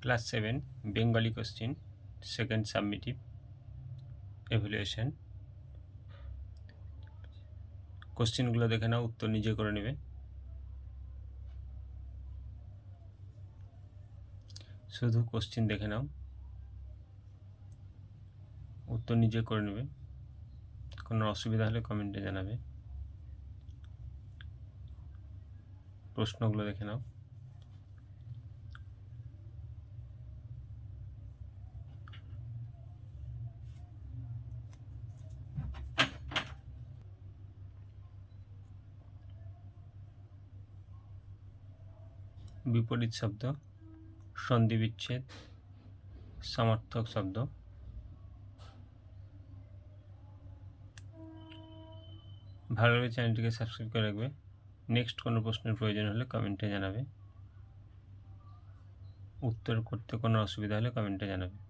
Class seven, Bengali question, second summative evaluation কোশ্চিনগুলো দেখে নাও, উত্তর নিজে করে নেবে। শুধু কোশ্চিন দেখে নাও। উত্তর নিজে করে নেবে। কোনো অসুবিধা হলে কমেন্টে জানাবে। প্রশ্নগুলো দেখে নাও। বিপরীত শব্দ সন্ধি বিচ্ছেদ সমার্থক শব্দ। ভালো লাগলে চ্যানেলটিকে সাবস্ক্রাইব করে রাখবে। নেক্সট কোনো প্রশ্নের প্রয়োজন হলে কমেন্টে জানাবে। উত্তর করতে কোনো অসুবিধা হলে কমেন্টে জানাবে।